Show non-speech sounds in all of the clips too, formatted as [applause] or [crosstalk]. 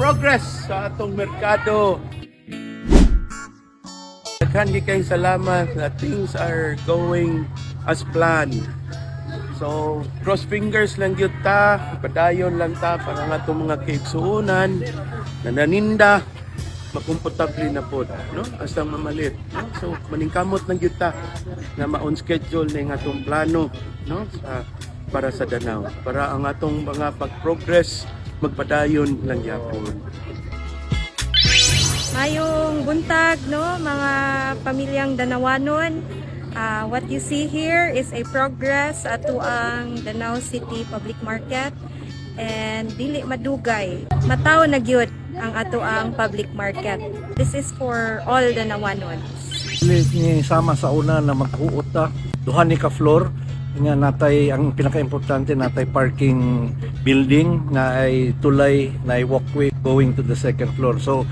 progress sa atong merkado. Daghan kay salamat na things are going as planned. So, cross fingers lang gyud ta, padayon lang ta para nga itong mga kaigsuunan na naninda makomportable na po, no? Hasta mamalit, no? So, maningkamot lang gyud ta na ma-on schedule na yung atong plano, no? Sa, para sa Danau, para ang atong mga pag-progress magpadayon lang yapon. Mayong buntag, no, mga pamilyang Danawanon. Ah, what you see here is a progress ato ang Danau City Public Market and dili madugay. Mataw na gyud ang ato ang public market. This is for all Danawanon. Dili ni sama sa una na maghuot ta duha ni ka floor nga natay ang pinaka-importante natay parking building na ay tulay na ay walkway going to the second floor so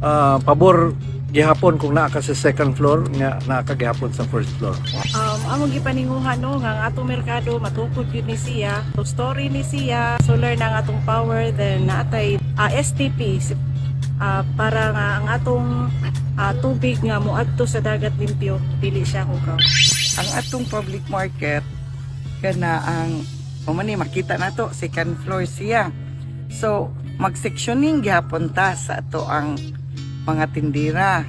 ah, pabor gihapon kung naa ka sa second floor nga naa ka gihapon sa first floor Um, among gipaninguhan no nga ang atong merkado matukod yun ni siya. So, story ni siya, solar na ang atong power then naatay ah, STP si- ah, para nga ang atong ah, tubig nga moadto sa dagat limpyo dili siya hugaw. ang atong public market kana ang umani makita nato second floor siya. So mag-sectioning gyapon ta sa ato ang mga tindira.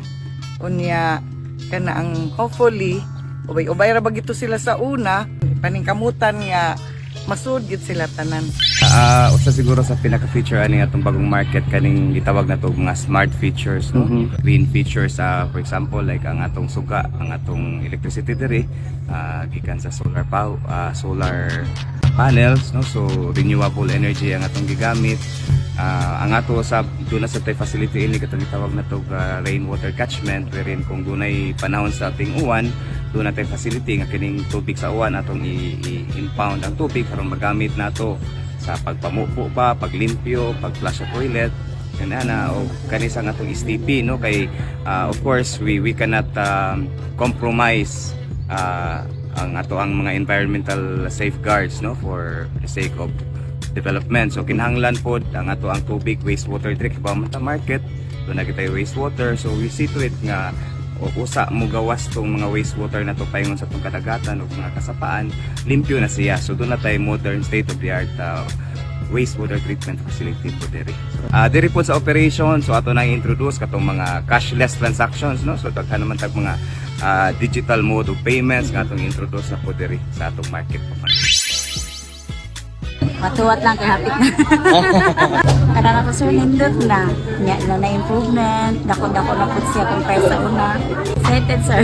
Unya kana ang hopefully ubay-ubay ra bagito sila sa una? Paningkamutan nga masud gyud sila tanan Ah, usa siguro sa pinaka-feature ani atong bagong market kaning gitawag na to mga smart features no. Green features ah, for example like ang atong suga, ang atong electricity diri ah, gikan sa solar power, solar panels no. So renewable energy ang atong gigamit. Ah, ang ato sa duna sa tay facility ini katong gitawag na to nga rainwater catchment wherein kung dunay panahon sa ating uwan doon natin facility nga kining tubig sa uwan atong i- i- impound ang tubig karon magamit nato sa pagpamupo pa, paglimpyo, pag-flush sa toilet, kana na o kanisa nga atong STP no? Kay ah, of course we we cannot um, compromise ah, ang ato ang mga environmental safeguards no? For the sake of development. So kinahanglan pod ang ato ang tubig wastewater direct ba market doon na kita wastewater. So we see to it nga o usa mo gawas tong mga wastewater na to paingon sa tong kadagatan o mga kasapaan limpyo na siya. So doon na tayo modern state of the art uh, wastewater treatment facility po diri. So, ah diri po sa operation so ato na introduce katong mga cashless transactions no? So daghan naman tag mga ah, digital mode of payments nga atong introduce na po diri sa atong market po. Matuwat lang kay hapit [laughs] na. Kada na ko sir nindot na. Nya na na improvement. Dako dako na pud siya compare sa una. Excited sir.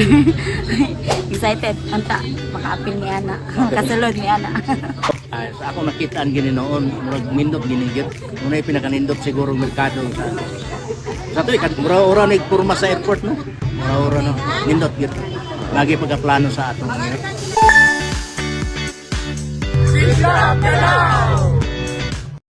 [laughs] Excited. Anta makaapil ni ana. [laughs] Kasulod ni ana. [laughs] Ah, sa ako nakita ang gininoon, murag nindot ginigit. Muna yung pinakanindot siguro ang merkado sa sa to ikan mura ora nig purma sa airport no. Mura ora no. Nindot gid. Lagi pagkaplano sa atong Sila Danau!